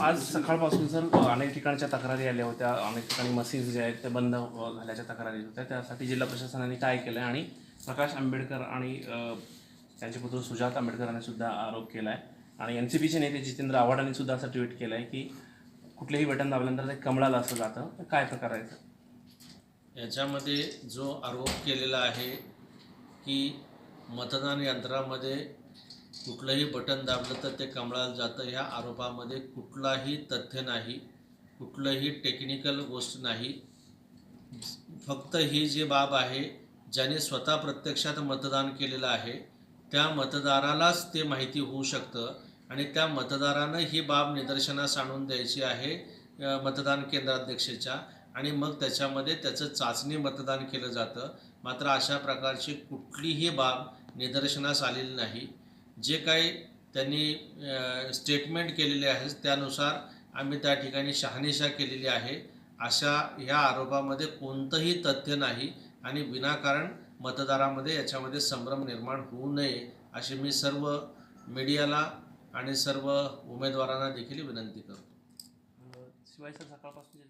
आज सकाळपासून सर अनेक ठिकाणच्या तक्रारी आल्या होत्या. अनेक ठिकाणी मशीन्स जे आहेत ते बंद झाल्याच्या तक्रारी होत्या. त्यासाठी जिल्हा प्रशासनाने काय केलं आहे आणि प्रकाश आंबेडकर आणि त्यांचे पुत्र सुजात आंबेडकर यांनी सुद्धा आरोप केला आहे आणि एन सी पीचे नेते जितेंद्र आव्हाड यांनी सुद्धा असं ट्विट केलं आहे की कुठलेही बटन दाबल्यानंतर ते कमळाला असं जातं. तर काय प्रकार आहे सर? याच्यामध्ये जो आरोप केलेला आहे की मतदान यंत्रामध्ये कुठलंही बटन दाबलं तर ते कमळाला जातं. ह्या आरोपामध्ये कुठलाही तथ्य नाही कुठलंही टेक्निकल गोष्ट नाही. फक्त ही जी बाब आहे ज्याने स्वतः प्रत्यक्षात मतदान केलेलं आहे त्या मतदारालाच ते माहिती होऊ शकतं आणि त्या मतदारानं ही बाब निदर्शनास आणून द्यायची आहे मतदान केंद्राध्यक्षेच्या आणि मग त्याच्यामध्ये त्याचं चाचणी मतदान केलं जातं. मात्र अशा प्रकारची कुठलीही बाब निदर्शनास आलेली नाही. जे काही त्यांनी स्टेटमेंट केलेले आहे त्यानुसार आम्ही त्या ठिकाणी शहानिशा केलेली आहे. अशा ह्या आरोपामध्ये कोणतंही तथ्य नाही आणि विनाकारण मतदारामध्ये याच्यामध्ये संभ्रम निर्माण होऊ नये अशी मी सर्व मीडियाला आणि सर्व उमेदवारांना देखील विनंती करतो. शिवाय सर सकाळपासून